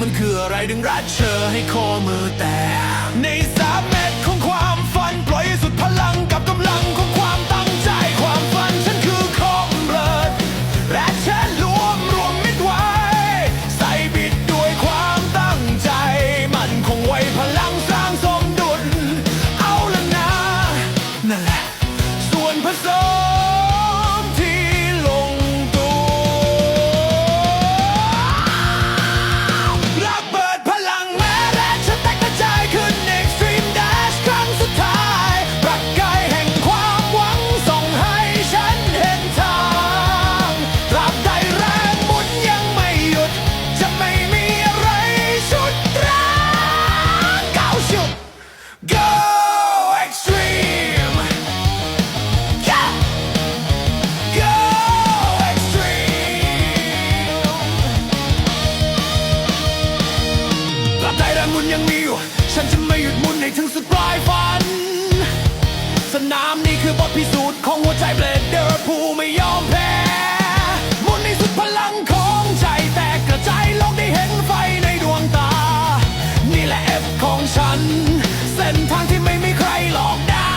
มันคืออะไรดึงรัดเชอให้ข้อมือแต่ ฉันจะไม่หยุดมุนให้ถึงสุดปลายฝัน สนามนี้คือบทพิสูจน์ของหัวใจเบลดเดอร์พูไม่ยอมแพ้มุนในสุดพลังของใจแตกกระจายโลกได้เห็นไฟในดวงตา นี่แหละเอฟของฉัน เส้นทางที่ไม่มีใครหลอกได้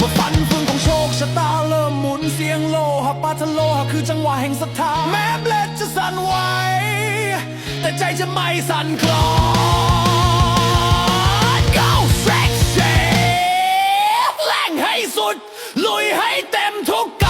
บทฟันฟืนของโชคชะตาเริ่มหมุนเสียงโลหะปาทะโลหะคือจังหวะแห่งศรัทธาแม้เบลดจะสั่นไหวแต่ใจจะไม่สั่นคลอน ลุยให้เต็มทุก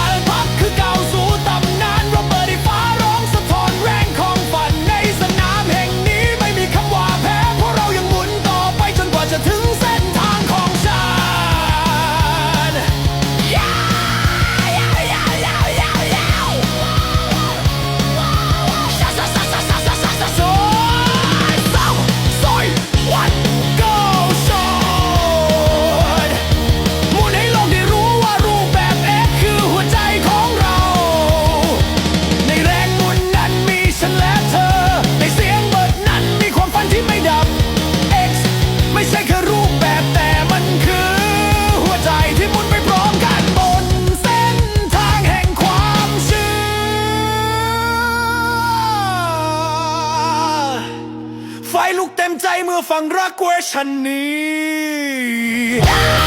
ต็มใจเมื่อฟังรักเวอร์ชันนี้